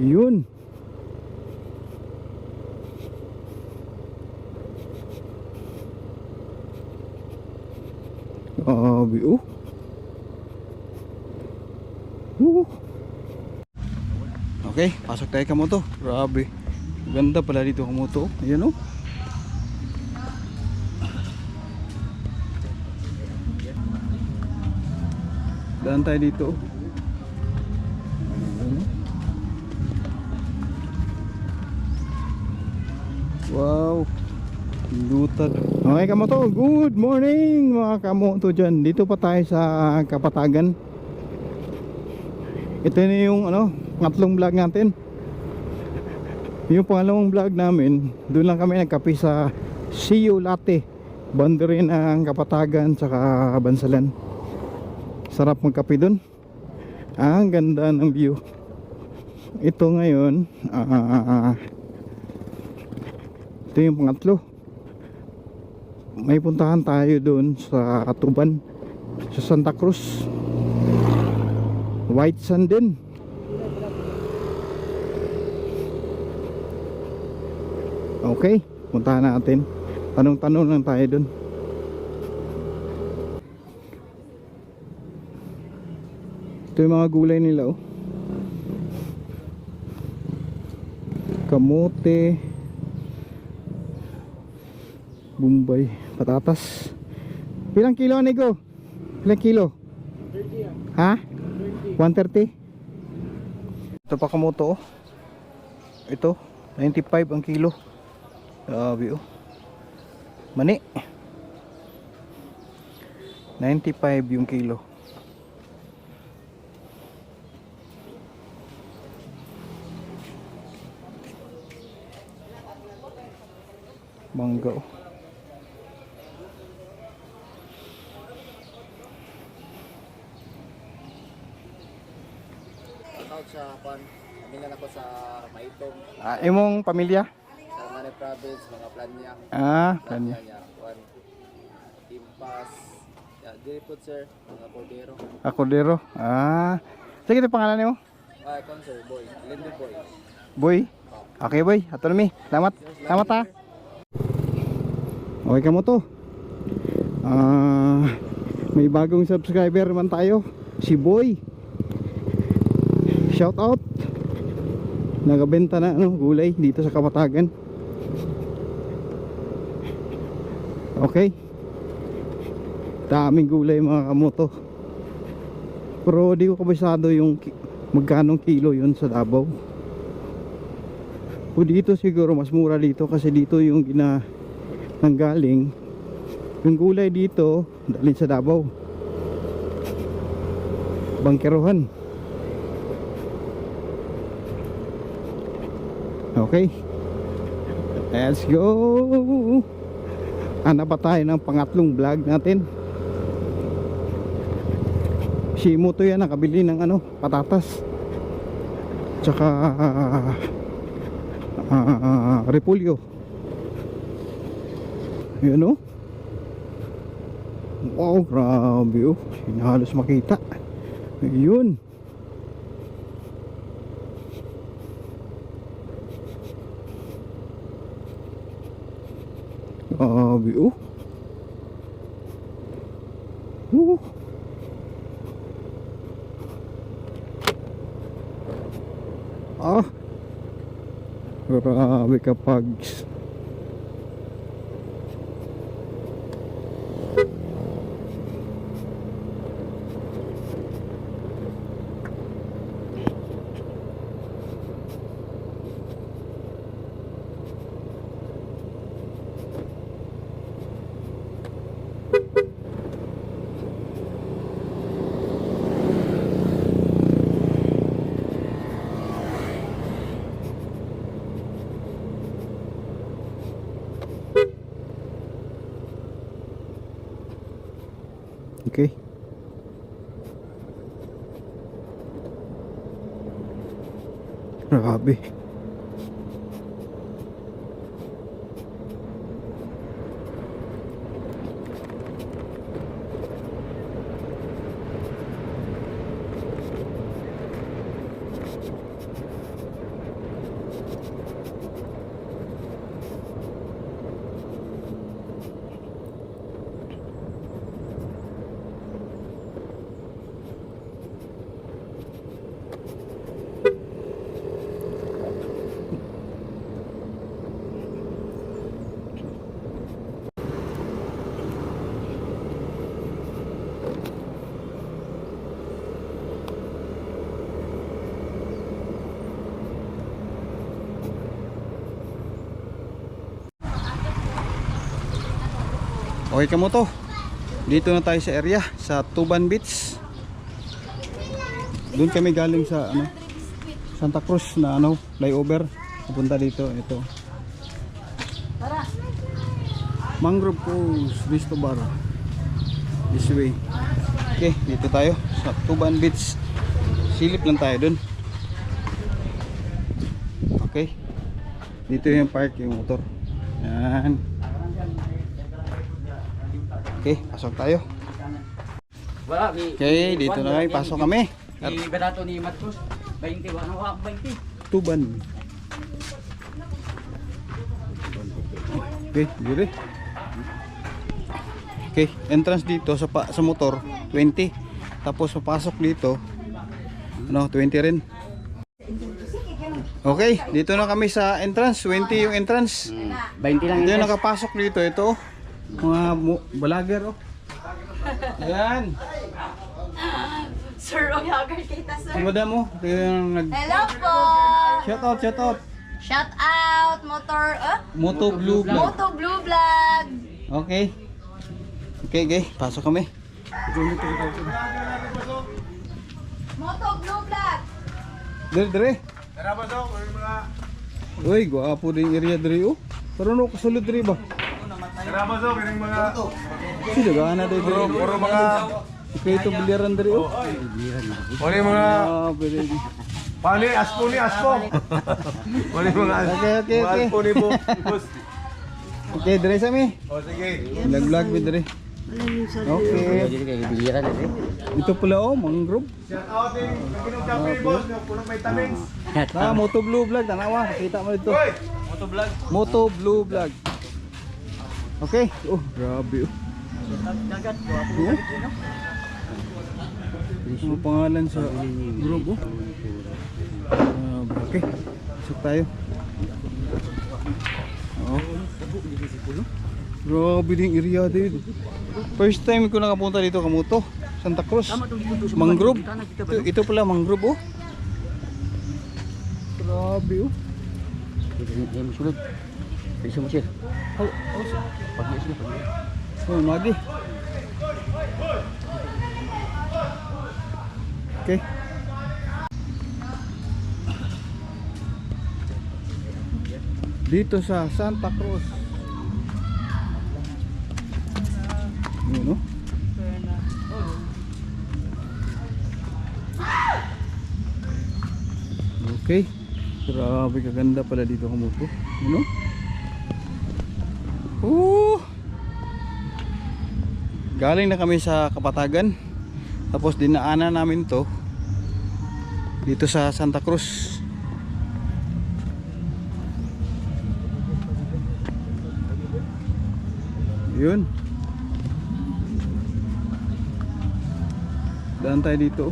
Yun. Grabe oh. Woo. Okay, pasok tayo kamoto. Grabe. Ganda pala dito kamoto. Ayan oh. Daan tayo dito. Ayan, Wow. Lutan. Okay kamoto, good morning mga kamoto dyan. Dito pa tayo sa Kapatagan. Ito na yung ano, pangatlong vlog natin. Yung pangalawang vlog namin, doon lang kami nagkape sa Siyo Latte. Boundary ng Kapatagan tsaka Bansalan. Sarap magkape doon. Ah, ang ganda ng view. Ito ngayon, ah, ito yung pangatlo. May puntahan tayo doon sa Atuban, sa Santa Cruz. White sand din. Okay, puntahan natin. Tanong-tanong lang tayo doon. Ito yung mga gulay nila oh. Kamote. Bombay, patatas. Pilang kilo nego? Pilang kilo? Ha? 130? Ito pa kamoto oh. Ito, 95 ang kilo. Grabe oh. Mani. 95 yung kilo. Mangga oh. Sa pan. Amingan ako sa Maitong, Ah, imong pamilya? sa Mane Province, mga planya. Ah, kanya. niya. Kuan. Timpas. Ya, diri po sir, mga cordero. Akordero. Ah. Sige, ito pangalan niyo? Ah, kon sir, boy. Lindo boy. Boy. Okay, boy. Autonomy. Salamat. Salamat ha. Okay ka mo to. Ah, may bagong subscriber man tayo. Si Boy. Shout out. Nagabenta na ano, gulay dito sa Kapatagan. Okay. Daming gulay mga kamoto. Pero di ko kabisado yung ki- magkano kilo yun sa Davao. O dito siguro mas mura dito kasi dito yung gina nanggaling yung gulay dito dalhin sa Davao. Bangkerohan. Okay. Let's go. Ano pa tayo ng pangatlong vlog natin? Si Muto yan nakabili ng ano, patatas. Tsaka ah repolyo. Yun oh. Wow, grabe oh. Hindi halos makita. Yun. Grabe oh. Woo. Ah. Grabe kapag Okay. Grabe. Okay ka mo to. Dito na tayo sa area sa Tuban Beach. Doon kami galing sa ano Santa Cruz na ano flyover. Pupunta dito ito. Mangrove Coast, Visto Bar. This way. Okay, dito tayo sa Tuban Beach. Silip lang tayo dun. Okay. Dito yung park yung motor. Yan. Okay, pasok tayo. Wala, may... Okay, dito na kami. Pasok kami. May barato ni Matros. 20, ano ka, 20. Tuban. Okay, dire. Okay, entrance dito sa pa, sa motor 20. Tapos papasok dito ano, 20 rin. Okay, dito na kami sa entrance, 20 yung entrance. 20 lang Hindi yun. nakapasok dito ito. Mga vlogger oh. Ayan. Sir, o yagar kita, Si sir. madam mo, nag Hello po! shout out, shout out. Shout out, motor, uh, Moto Blue Vlog. Moto Blue Vlog. Okay. Okay, okay. Pasok kami. Moto Blue Vlog. Dire, dire. Uy, gwapo din area dire oh. Pero no kasulod dire ba? Salamat so, kining mga Sino gana dire dire? puro mga Okay, ito biliran dire oh. wala yung mga Ah, pani aspo ni aspo. Wala yung mga Okay, okay, mga okay. aspo ni. Boss. Okay, dire sa mi. O sige. Nag-vlog mi dire. Okay. Eh. Ito pala oh, mangrove. Shout out din kape boss, yung puno vitamins. Ah, Moto Blue Vlog, tanawa. Kita mo dito. Hoy, Moto Blue Vlog. Okay. Oh, grabe oh. Yeah. Ano pangalan sa group oh? Ah, okay. Pasok tayo. Oh. Grabe din area dito. First time ko nakapunta dito kamuto. Santa Cruz. Mangrove. Ito, ito pala mangrove oh. Grabe oh. Yang sulit. Bisa mesir. Oh, oh, Pagi sini pagi. Oh, magi. Okay. Dito sa Santa Cruz. Yun, no? Okay. Grabe kaganda pala dito kumupo. Yun, no? Oh! Galing na kami sa Kapatagan. Tapos dinaanan namin to dito sa Santa Cruz. Yun. Daan tayo dito.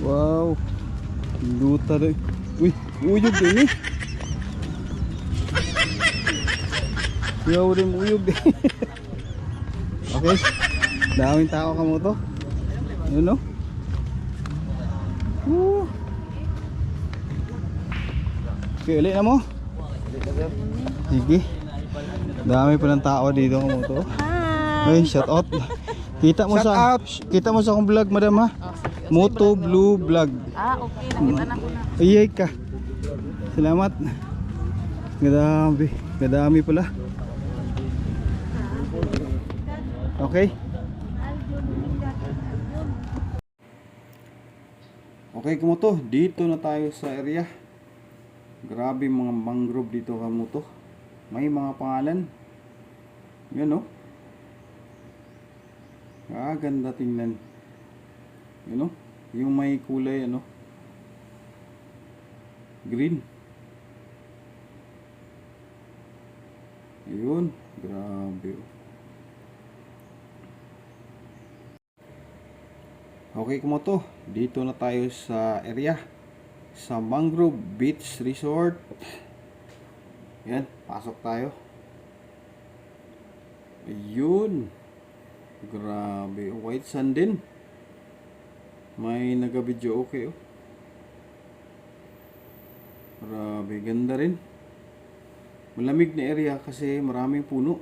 Wow. Luta rin. Uy, uyog din eh. Yaw rin uyog okay. Daming tao ka mo to. Yun no? Woo. Okay, ulit na mo. Sige. Dami pa ng tao dito ka mo to. Ay, shout out. Kita mo sa kita mo sa akong vlog, madam ha. Moto Blue Vlog. Ah, okay. Nakita na ko na. Ayay ka. Salamat. Gadami. Gadami pala. Okay. Okay kumuto, dito na tayo sa area. Grabe mga mangrove dito kamuto. May mga pangalan. Yan oh. Ah, ganda tingnan. Yun oh. Yung may kulay ano. Green. Ayun, grabe. oh. Okay kumoto, dito na tayo sa area sa Mangrove Beach Resort. Yan, pasok tayo. Ayun. Grabe, white sand din. May naga-video okay oh. Grabe, ganda rin. Malamig na area kasi maraming puno.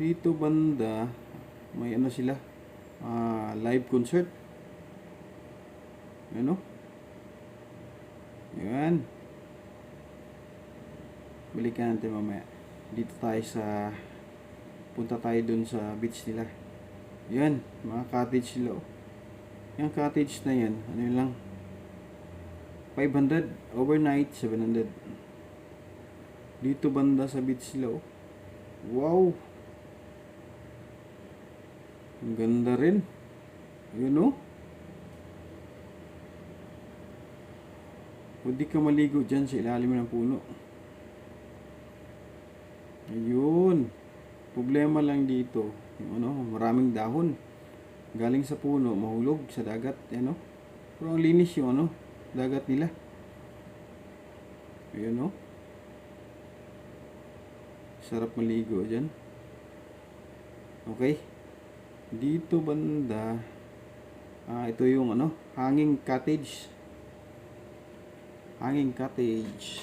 Dito banda, may ano sila, ah, live concert. Ano? Yan. Balikan natin mamaya. Dito tayo sa punta tayo dun sa beach nila. Yan, mga cottage sila. oh. Yung cottage na yan, ano yun lang, 500 overnight 700 dito banda sa beach sila oh. wow ang ganda rin. Yun oh. Pwede ka maligo dyan sa ilalim ng puno. Ayun. Problema lang dito. Yung ano maraming dahon. Galing sa puno mahulog sa dagat. Ano pero ang linis yung ano dagat nila. Ayun oh. Sarap maligo dyan. Okay dito banda. Ah ito yung ano hanging cottage. Hanging cottage.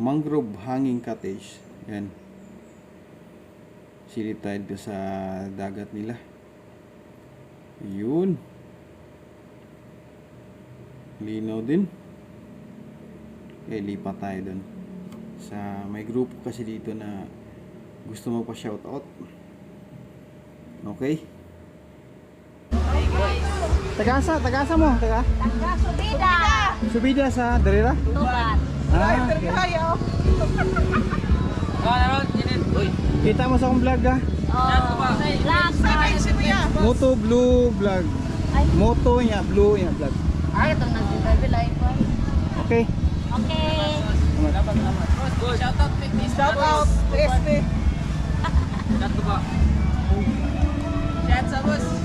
Mangrove hanging cottage. Yan silitide ko sa dagat nila. Yun. Linaw din. Kaya lipat tayo dun sa may grupo kasi dito na gusto mo pa shoutout okay Tagasa, tagasa mo, taga. Taga subida. Subida sa Darira? Tubat. Ah, okay. Kita mo sa akong vlog ah. Oh. Black. Moto Blue Vlog. Moto niya, Blue niya vlog. Ay, ito nag-drive live pa. Okay. Okay.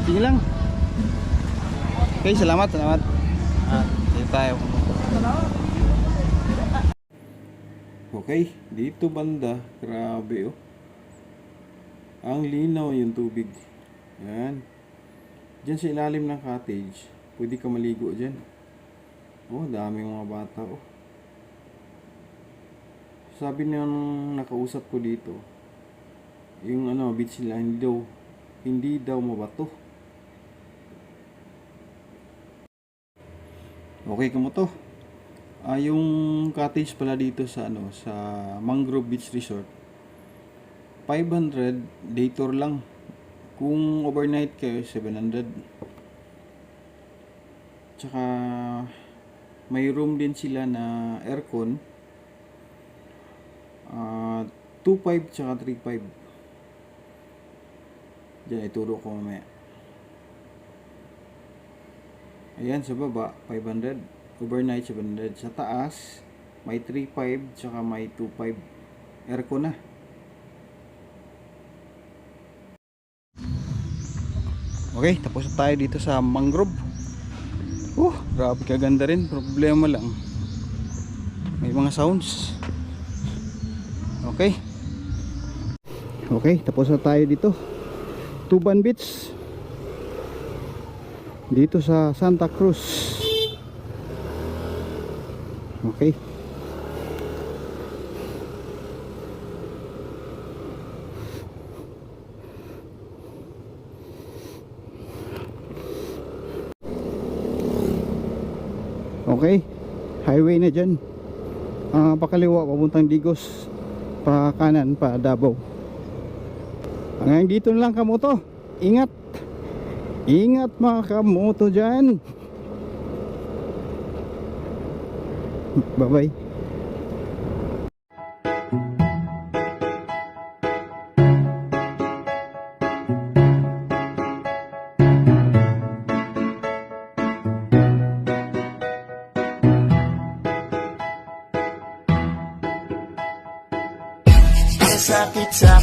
Sige lang. Okay, salamat, salamat. Ah, dito tayo. Okay, dito banda, grabe oh. Ang linaw yung tubig. Yan. Diyan sa ilalim ng cottage, pwede ka maligo dyan. Oh, daming mga bata oh. Sabi nang nakausap ko dito, yung ano, beach nila, hindi daw, hindi daw mabato. Okay ka mo to? Ah, yung cottage pala dito sa ano, sa Mangrove Beach Resort. 500 day tour lang. Kung overnight kayo, 700. Tsaka may room din sila na aircon. Ah, 2.5 tsaka 3.5. Diyan, ituro ko mamaya. Ayan, sa baba, 500. Overnight, 700. Sa taas, may 3.5 tsaka may 2.5. Aircon na. Okay, tapos tayo dito sa mangrove. Uh, grabe kaganda rin. Problema lang. May mga sounds. Okay. Okay, tapos na tayo dito. Tuban Beach. Dito sa Santa Cruz. Okay. Okay. Highway na dyan. Ah, pakaliwa papuntang Digos. Pa kanan pa Davao. Hanggang dito lang kamoto. Ingat. Ingat mga kamoto dyan. Bye bye. Sakit sa